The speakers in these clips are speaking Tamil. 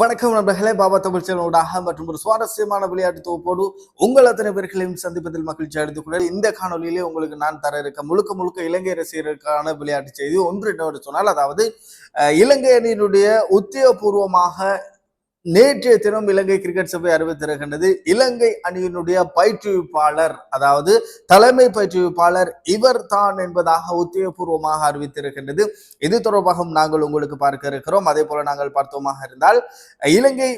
வணக்கம் நண்பர்களே பாபா தமிழ் சேனலோடாக மற்றும் ஒரு சுவாரஸ்யமான விளையாட்டு தொகுப்போடு உங்கள் அத்தனை பேர்களையும் சந்திப்பதில் மகிழ்ச்சி அடைந்து கூட இந்த காணொலியிலே உங்களுக்கு நான் தர இருக்க முழுக்க முழுக்க இலங்கை ரசிகர்களுக்கான விளையாட்டு செய்தி. ஒன்று என்னவென்று சொன்னால் அதாவது இலங்கை அணியினுடைய உத்தியோகபூர்வமாக நேற்றைய தினம் இலங்கை கிரிக்கெட் சபை அறிவித்திருக்கின்றது. இலங்கை அணியினுடைய பயிற்றுவிப்பாளர் அதாவது தலைமை பயிற்றுவிப்பாளர் இவர் தான் என்பதாக உத்தியோகபூர்வமாக அறிவித்திருக்கின்றது. இது தொடர்பாகவும் நாங்கள் உங்களுக்கு பார்க்க இருக்கிறோம். அதே போல நாங்கள் பார்த்தோமாக இருந்தால் இலங்கை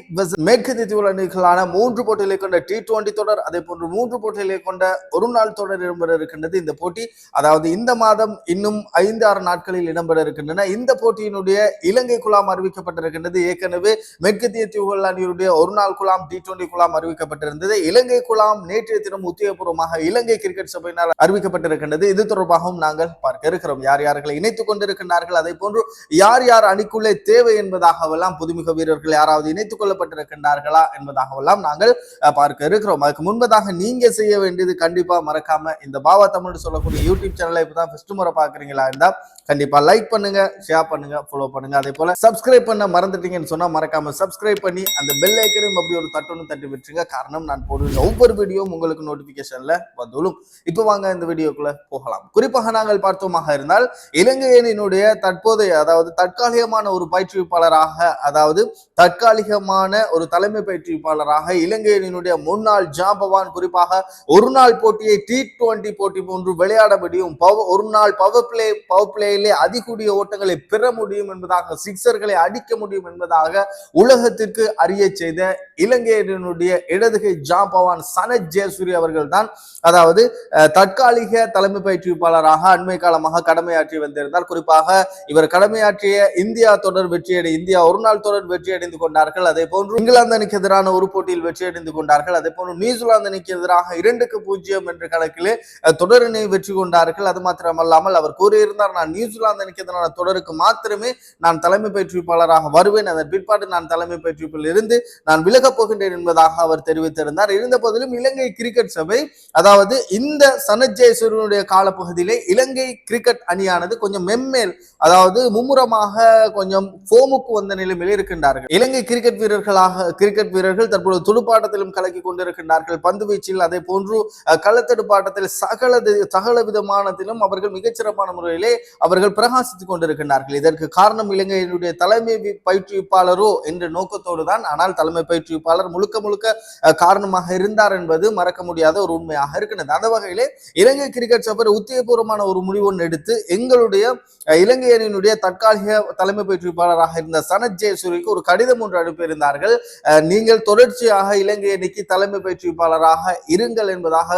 மேற்கு தீவு அணிகளான மூன்று போட்டிகளை கொண்ட டி டுவெண்டி தொடர் அதே போன்று மூன்று போட்டிகளை கொண்ட ஒரு நாள் தொடர் இடம்பெற இருக்கின்றது. இந்த போட்டி அதாவது இந்த மாதம் இன்னும் ஐந்து ஆறு நாட்களில் இடம்பெற இருக்கின்றன. இந்த போட்டியினுடைய இலங்கை குழாம் அறிவிக்கப்பட்டிருக்கின்றது. ஏற்கனவே மேற்கு தீவுகள் அணியுடைய ஒரு நாள் குழாம் டி டுவெண்டி குழாம் அறிவிக்கப்பட்டிருந்தது. இலங்கை குழாம் நேற்றைய தினம் உத்தியோகபூர்வமாக இலங்கை கிரிக்கெட் சபையினால் அறிவிக்கப்பட்டிருக்கின்றது. இது தொடர்பாகவும் நாங்கள் பார்க்க இருக்கிறோம். யார் யார்களை இணைத்துக் கொண்டிருக்கின்றார்கள்? அதே போன்று யார் யார் அணிக்குள்ளே தேவை என்பதாகவெல்லாம் புதுமுக வீரர்கள் யாராவது இணைத்துக் கொள்ளப்பட்டிருக்கின்றார்களா என்பதாகவெல்லாம் நாங்கள் பார்க்க இருக்கிறோம். அதுக்கு முன்பதாக நீங்க செய்ய வேண்டியது கண்டிப்பா மறக்காம இந்த பாபா தமிழ் சொல்லக்கூடிய யூடியூப் சேனலை இப்பதான் ஃபர்ஸ்ட் முறை பாக்குறீங்களா இருந்தா கண்டிப்பா லைக் பண்ணுங்க ஷேர் பண்ணுங்க ஃபாலோ பண்ணுங்க. அதே போல சப்ஸ்கிரைப் பண்ண மறந்துட்டீங்கன்னு சொன்னா மறக்காம சப்ஸ்கிரைப் பண்ணி அந்த பெல் ஐக்கனையும் அப்படி ஒரு தட்டணும் தட்டி விட்டுருங்க. காரணம் நான் போடுற ஒவ்வொரு வீடியோவும் உங்களுக்கு நோட்டிபிகேஷன்ல வந்துடும். இப்போ வாங்க இந்த வீடியோக்குள்ள போகலாம். குறிப்பாக நாங்கள் பார்த்தோமாக இருந்தால் இலங்கையனினுடைய தற்போதைய அதாவது தற்காலிகமான ஒரு பயிற்றுவிப்பாளராக அதாவது தற்காலிகமான ஒரு தலைமை பயிற்றுவிப்பாளராக இலங்கையனினுடைய முன்னாள் ஜாம்பவான் குறிப்பாக ஒரு நாள் போட்டியை டி டுவெண்டி போட்டி போன்று விளையாட முடியும். ஒரு நாள் பவர் பிளே பவர் பிளேயிலே அதிகூடிய ஓட்டங்களை பெற முடியும் என்பதாக சிக்சர்களை அடிக்க முடியும் என்பதாக உலகத்திற்கு அறிய செய்த இலங்கையினுடைய இடதுகை ஜாம்பவான் சனத் ஜெயசூரி அவர்கள் தான் அதாவது தற்காலிக தலைமை பயிற்றுவிப்பாளராக அண்மை காலமாக கடமையாற்றி வந்திருந்தார். குறிப்பாக இவர் கடமையாற்றிய இந்தியா தொடர் வெற்றியடை இந்தியா ஒரு நாள் தொடர் வெற்றியடைந்து கொண்டார்கள். அதே போன்று இங்கிலாந்து அணிக்கு எதிரான ஒரு போட்டியில் வெற்றியடைந்து கொண்டார்கள். அதே போன்று நியூசிலாந்து அணிக்கு எதிராக இரண்டுக்கு பூஜ்ஜியம் என்ற கணக்கிலே தொடரினை வெற்றி கொண்டார்கள். அது மாத்திரமல்லாமல் அவர் கூறியிருந்தார் நான் நியூசிலாந்து அணிக்கு எதிரான தொடருக்கு மாத்திரமே நான் தலைமை பயிற்றுவிப்பாளராக வருவேன். அதன் பிற்பாடு நான் தலைமை பயிற்றுவிப்பில் இருந்து நான் விலகப் போகின்றேன் என்பதாக அவர் தெரிவித்திருந்தார். இருந்த போதிலும் இலங்கை கிரிக்கெட் சபை அதாவது இந்த சனத் ஜெயசூரியனுடைய காலப்பகுதியிலே இலங்கை கிரிக்கெட் அணியானது கொஞ்சம் மெம்மேல் அதாவது மும்முரமாக கொஞ்சம் ஃபோமுக்கு வந்த நிலைமையில் இருக்கின்றார்கள். இலங்கை கிரிக்கெட் வீரர்களாக கிரிக்கெட் வீரர்கள் தற்போது துடுப்பாட்டத்திலும் கலக்கி கொண்டிருக்கின்றார்கள். பந்து வீச்சில் அதே போன்று களத்தடுப்பாட்டத்தில் சகல சகல விதமானத்திலும் அவர்கள் மிகச்சிறப்பான முறையிலே அவர்கள் பிரகாசித்துக் கொண்டிருக்கின்றார்கள். இதற்கு காரணம் இலங்கையினுடைய தலைமை பயிற்றுவிப்பாளரோ என்ற நோக்கத்தோடு தான் ஆனால் தலைமை பயிற்றுவிப்பாளர் முழுக்க முழுக்க காரணமாக இருந்தார் என்பது மறக்க முடியாத ஒரு உண்மையாக இருக்கிறது. அந்த வகையிலே இலங்கை கிரிக்கெட் சபர் உத்தியபூர்வமான ஒரு முடிவு ஒன்று எடுத்து எங்களுடைய இலங்கை அணியினுடைய தற்காலிக தலைமை பயிற்றுவிப்பாளராக இருந்த சனத் ஜெயசூரிக்கு ஒரு கடிதம் ஒன்று அனுப்பியிருந்தார்கள். நீங்கள் தொடர்ச்சியாக இலங்கை அணிக்கு தலைமை பயிற்றுவிப்பாளராக இருங்கள் என்பதாக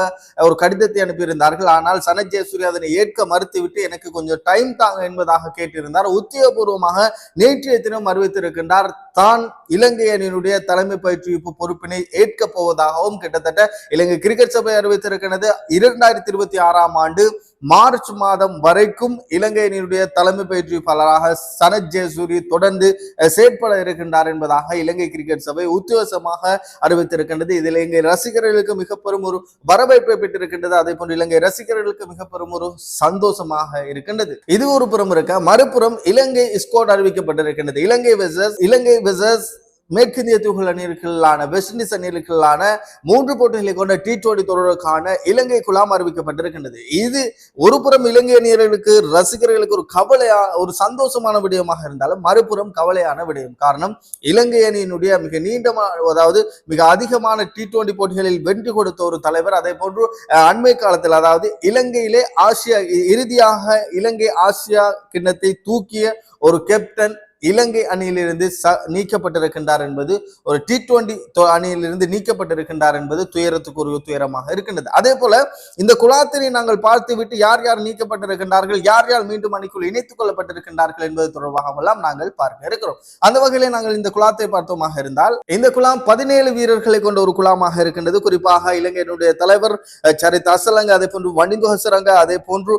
ஒரு கடிதத்தை அனுப்பியிருந்தார்கள். ஆனால் சனத் ஜெயசூரி அதனை ஏற்க மறுத்துவிட்டு எனக்கு கொஞ்சம் டைம் தாங்க என்பதாக கேட்டிருந்தார். உத்தியோகபூர்வமாக நேற்றைய தினம் அறிவித்திருக்கின்றார். தான் இலங்கை அணியினுடைய தலைமை பயிற்றுவிப்பு பொறுப்பினை ஏற்க போவதாகவும் கிட்டத்தட்ட இலங்கை கிரிக்கெட் சபை அறிவித்திருக்கிறது. இரண்டாயிரத்தி இருபத்தி ஆறாம் ஆண்டு மார்ச் மாதம் வரைக்கும் இலங்கை அணியினுடைய தலைமை பயிற்றுவிப்பாளராக சனத் ஜெயசூரி தொடர்ந்து செயற்பட இருக்கின்றார் என்பதாக இலங்கை கிரிக்கெட் சபை உத்தியோகமாக அறிவித்திருக்கின்றது. இதில் இலங்கை ரசிகர்களுக்கு மிக பெரும் ஒரு வரவேற்பை பெற்றிருக்கின்றது. அதே போன்று இலங்கை ரசிகர்களுக்கு மிக பெரும் ஒரு சந்தோஷமாக இருக்கின்றது. இது ஒரு புறம் இருக்க மறுபுறம் இலங்கை ஸ்கோட் அறிவிக்கப்பட்டிருக்கின்றது. இலங்கை வெசஸ் இலங்கை வெசஸ் மேற்கிந்திய தீவுகள் அணிகளுக்கான வெஸ்ட் இண்டீஸ் அணிகளுக்கான மூன்று போட்டிகளை கொண்ட டி டுவெண்டி தொடருக்கான இலங்கை குழாம் அறிவிக்கப்பட்டிருக்கின்றது. இது ஒரு புறம் இலங்கை அணியர்களுக்கு ரசிகர்களுக்கு ஒரு கவலையா ஒரு சந்தோஷமான விடயமாக இருந்தாலும் மறுபுறம் கவலையான விடயம். காரணம் இலங்கை அணியினுடைய மிக நீண்டமான அதாவது மிக அதிகமான டி டுவெண்டி போட்டிகளில் வென்று கொடுத்த ஒரு தலைவர் அதே போன்று அண்மை காலத்தில் அதாவது இலங்கையிலே ஆசியா இ- இறுதியாக இலங்கை ஆசியா கிண்ணத்தை தூக்கிய ஒரு கேப்டன் இலங்கை அணியிலிருந்து ச நீக்கப்பட்டிருக்கின்றார் என்பது ஒரு டி டுவெண்டி அணியிலிருந்து நீக்கப்பட்டிருக்கின்றார் என்பது துயரத்துக்கு ஒரு துயரமாக இருக்கின்றது. அதே போல இந்த குலாத்தினை நாங்கள் பார்த்துவிட்டு யார் யார் நீக்கப்பட்டிருக்கின்றார்கள் யார் யார் மீண்டும் அணிக்குள் இணைத்துக் கொள்ளப்பட்டிருக்கின்றார்கள் என்பது தொடர்பாகவெல்லாம் நாங்கள் பார்க்க இருக்கிறோம். அந்த வகையிலே நாங்கள் இந்த குலாத்தை பார்த்தோமாக இருந்தால் இந்த குலாம் பதினேழு வீரர்களை கொண்ட ஒரு குலாமாக இருக்கின்றது. குறிப்பாக இலங்கையினுடைய தலைவர் சரித் அசலங்க அதே போன்று வனிந்து ஹசரங்க அதே போன்று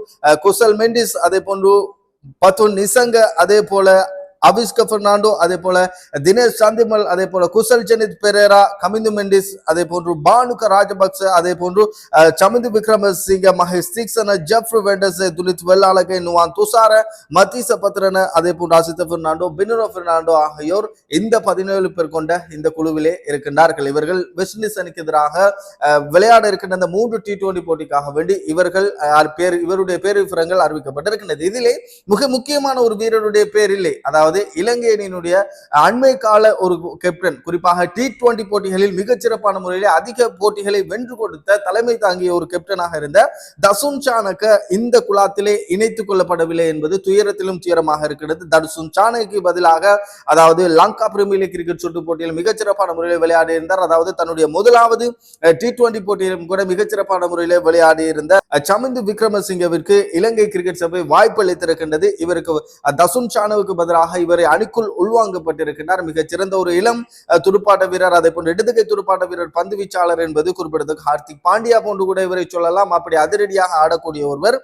குசல் மெண்டிஸ் அதே போன்று பத்து நிசங்க அதே போல அவிஸ்க பெர்னாண்டோ அதே போல தினேஷ் சாந்திமல் அதே போல குசல் ஜெனித் பெரேரா கமிந்து மெண்டிஸ் அதே போன்று பானுக ராஜபக்ச அதே போன்று சமிந்து விக்ரமசிங்க மகேஷ் தீக்ஷன ஜெஃப்ரு வெண்டஸ் துலித் வெள்ளாளகை நுவான் துசார மத்தீச பத்ரன அதே போன்று அசித்த பெர்னாண்டோ பினரோ பெர்னாண்டோ ஆகியோர் இந்த பதினேழு பேர் கொண்ட இந்த குழுவிலே இருக்கின்றார்கள். இவர்கள் வெஸ்ட் இண்டீஸ் அணிக்கு எதிராக அஹ், விளையாட இருக்கின்ற இந்த மூன்று டி டுவெண்டி போட்டிக்காக வேண்டி இவர்கள் பேர் இவருடைய பேர் விவரங்கள் அறிவிக்கப்பட்டிருக்கின்றது. இதிலே மிக முக்கியமான ஒரு வீரருடைய பேர் இல்லை அதாவது இலங்கை அணியினுடைய அண்மை கால ஒரு கேப்டன் குறிப்பாக டி டுவெண்டி போட்டிகளில் மிகச்சிறப்பான முறையில் அதிக போட்டிகளை வென்று கொடுத்த தலைமை தாங்கிய ஒரு கேப்டனாக இருந்த தசுன் சானக்க இந்த குலாத்திலே இணைத்துக் கொள்ளப்படவில்லை என்பது துயரத்திலும் துயரமாக இருக்கிறது. தசுன் சானக்கு பதிலாக அதாவது லங்கா பிரீமியர் லீக் கிரிக்கெட் சுற்று போட்டியில் மிகச்சிறப்பான முறையில் விளையாடி இருந்தார் அதாவது தன்னுடைய முதலாவது டி டுவெண்டி போட்டியிலும் கூட மிகச்சிறப்பான முறையில் விளையாடி இருந்த சமிந்து விக்ரமசிங்கவிற்கு இலங்கை கிரிக்கெட் சபை வாய்ப்பு அளித்திருக்கின்றது. இவருக்கு தசுன் சானுவுக்கு பதிலாக இவரை அணிக்குள் உள்வாங்கப்பட்டிருக்கின்றார். மிகச்சிறந்த ஒரு இளம் துடுப்பாட்ட வீரர். அதை போன்ற இடதுகை துடுப்பாட்ட வீரர் பந்து வீச்சாளர் என்பது குறிப்பிடத்தக்க ஹார்திக் பாண்டியா போன்று கூட இவரை சொல்லலாம். அப்படி அதிரடியாக ஆடக்கூடிய ஒருவர்.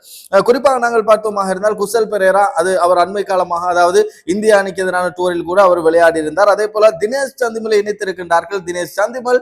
குறிப்பாக நாங்கள் பார்த்தோமாக இருந்தால் குசல் பெரேரா அது அவர் அண்மை காலமாக அதாவது இந்திய அணிக்கு எதிரான டூரில் கூட அவர் விளையாடி இருந்தார் அதே போல தினேஷ் சந்திமலை இணைத்திருக்கின்றார்கள். தினேஷ் சந்திமல்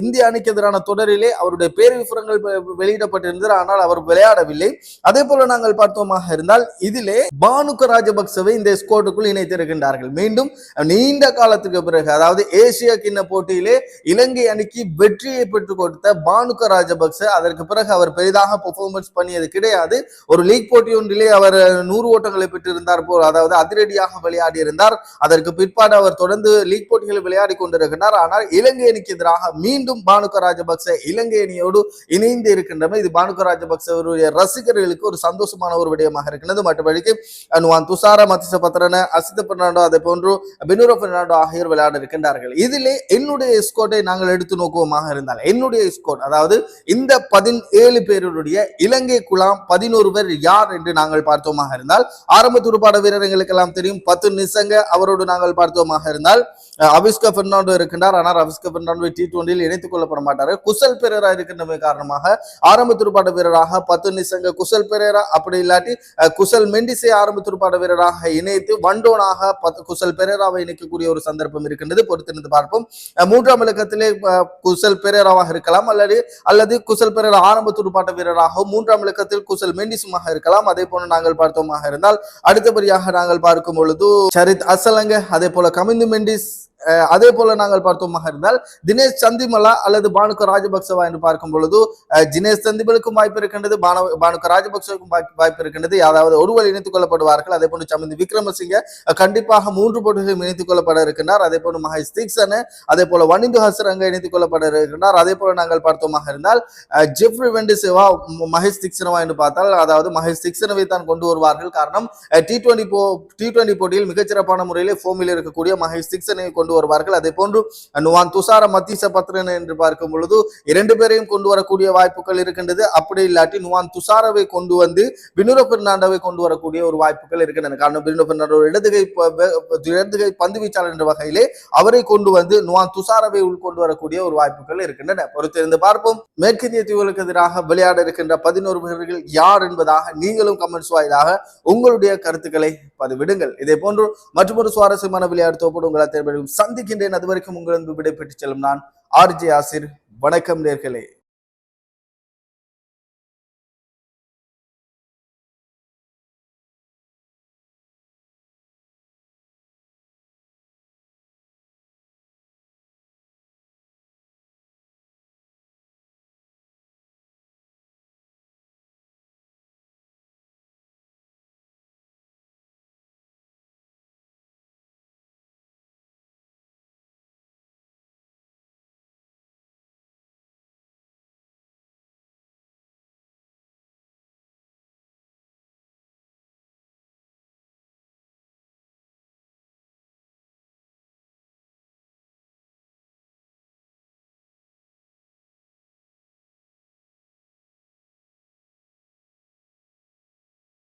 இந்திய அணிக்கு எதிரான தொடரிலே அவருடைய பேர் விவரங்கள் வெளியிடப்பட்டிருந்த வெளியிடப்பட்டிருந்தது ஆனால் அவர் விளையாடவில்லை. அதே போல நாங்கள் பார்த்தோமாக இருந்தால் இதிலே பானுக ராஜபக்சவை இந்த ஸ்கோட்டுக்குள் இணைத்திருக்கின்றார்கள். மீண்டும் நீண்ட காலத்துக்கு பிறகு அதாவது ஏசியா கிண்ண போட்டியிலே இலங்கை அணிக்கு வெற்றியை பெற்றுக் கொடுத்த பானுக ராஜபக்ச அதற்கு பிறகு அவர் பெரிதாக பெர்ஃபார்மன்ஸ் பண்ணியது கிடையாது. ஒரு லீக் போட்டி ஒன்றிலே அவர் நூறு ஓட்டங்களை பெற்றிருந்தார் போல் அதாவது அதிரடியாக விளையாடி இருந்தார் அதற்கு பிற்பாடு அவர் தொடர்ந்து லீக் போட்டிகளில் விளையாடி கொண்டிருக்கிறார் ஆனால் இலங்கை அணிக்கு எதிராக மீண்டும் பானுக ராஜபக்ச இலங்கை அணியோடு இணைந்து இருக்கின்றமை இது பானு பானுக ராஜபக்சவருடைய ரசிகர்களுக்கு ஒரு சந்தோஷமான ஒரு விடயமாக இருக்கிறது மற்றபடிக்கு அனுவான் துசார மத்திச பத்திரன அசித பெர்னாண்டோ அதே போன்று பெனுரோ பெர்னாண்டோ ஆகியோர் விளையாட இருக்கின்றார்கள். இதிலே என்னுடைய ஸ்கோட்டை நாங்கள் எடுத்து நோக்குவோமாக இருந்தால் என்னுடைய ஸ்கோட் அதாவது இந்த பதினேழு பேருடைய இலங்கை குழாம் பதினோரு பேர் யார் என்று நாங்கள் பார்த்தோமாக இருந்தால் ஆரம்ப துடுப்பாட வீரர் எங்களுக்கெல்லாம் தெரியும் பத்து நிசங்க அவரோடு நாங்கள் பார்த்தோமாக இருந்தால் அபிஸ்க பெர்னாண்டோ இருக்கின்றார். ஆனால் அபிஸ்க பெர்னாண்டோ டி டுவெண்டியில் இணைத்துக் கொள்ளப்பட மாட்டார் குசல் பெரேரா இருக்கின்றமை காரணமாக ஆரம்ப துடுப்பாட்ட வீரராக பத்து நிசங்க குசல் பெரேரா அப்படி இல்லாட்டி குசல் மெண்டிசை ஆரம்ப துடுப்பாட்ட வீரராக இணைத்து வண்டோனாக பத்து குசல் பெரேராவை இணைக்கக்கூடிய ஒரு சந்தர்ப்பம் இருக்கின்றது. பொறுத்திருந்து பார்ப்போம். மூன்றாம் இலக்கத்திலே குசல் பெரேராவாக இருக்கலாம். அல்லது அல்லது குசல் பெரேரா ஆரம்ப துடுப்பாட்ட வீரராகவும் மூன்றாம் இலக்கத்தில் குசல் மெண்டிசுமாக இருக்கலாம். அதே போல நாங்கள் பார்த்தோமாக இருந்தால் அடுத்தபடியாக நாங்கள் பார்க்கும் பொழுது சரித் அசலங்க அதே போல கமிந்து மெண்டிஸ் அதே போல நாங்கள் பார்த்தோமாக இருந்தால் தினேஷ் சந்திமலா அல்லது பானுக ராஜபக்சவா என்று பார்க்கும் பொழுது தினேஷ் சந்திமலுக்கு சந்திமலுக்கும் வாய்ப்பு இருக்கின்றது. பானு பானுக்க ராஜபக்சவுக்கும் வாய்ப்பு- இருக்கின்றது. அதாவது ஒருவர் இணைத்துக் கொள்ளப்படுவார்கள் அதே போன்று சமிந்து விக்ரமசிங்க கண்டிப்பாக மூன்று போட்டிகளும் இணைத்துக் கொள்ளப்பட இருக்கின்றார். அதே போன்று மகேஷ் தீக்ஷன அதே போல வனிந்து ஹசர் ஹசரங்க இணைத்துக் கொள்ளப்பட இருக்கின்றார். அதே போல நாங்கள் பார்த்தோமாக இருந்தால் ஜெஃப்ரி வெண்டிசேவா ம- மகேஷ் தீக்ஷனவா என்று பார்த்தால் அதாவது மகேஷ் தீக்ஷனவை தான் கொண்டு வருவார்கள். காரணம் டி டுவெண்டி போ டி டுவெண்டி போட்டியில் மிகச்சிறப்பான முறையில் ஃபோமில் இருக்கக்கூடிய மகேஷ் தீக்ஷனை கொண்டு வருவார்கள். அதே போன்று நுவான் துசார மத்தீச பத்ரன் என்று பார்க்கும் பொழுது இரண்டு பேரையும் கொண்டு வரக்கூடிய வாய்ப்புகள் இருக்கின்றது. அப்படி இல்லாட்டி நுவான் துசாரவை கொண்டு வந்து பினுர பெர்னாண்டோவை கொண்டு வரக்கூடிய ஒரு வாய்ப்புகள் இருக்கின்றன. காரணம் பினுர பெர்னாண்டோ இடதுகை இடதுகை பந்து வீச்சாளர் என்ற வகையிலே அவரை கொண்டு வந்து நுவான் துசாரவை உள்கொண்டு வரக்கூடிய ஒரு வாய்ப்புகள் இருக்கின்றன. பொறுத்திருந்து பார்ப்போம். மேற்கிந்திய தீவுகளுக்கு எதிராக விளையாட இருக்கின்ற பதினோரு வீரர்கள் யார் என்பதாக நீங்களும் கமெண்ட்ஸ் வாயிலாக உங்களுடைய கருத்துக்களை பதிவிடுங்கள். இதே போன்று மற்றொரு சுவாரஸ்யமான விளையாட்டு தோப்போடு உங்களை தேர்வு சந்திக்கின்றேன். அதுவரைக்கும் உங்களுக்கு விடைபெற்று செல்லும் நான் ஆர்ஜே ஆசிர். வணக்கம் நேர்களே.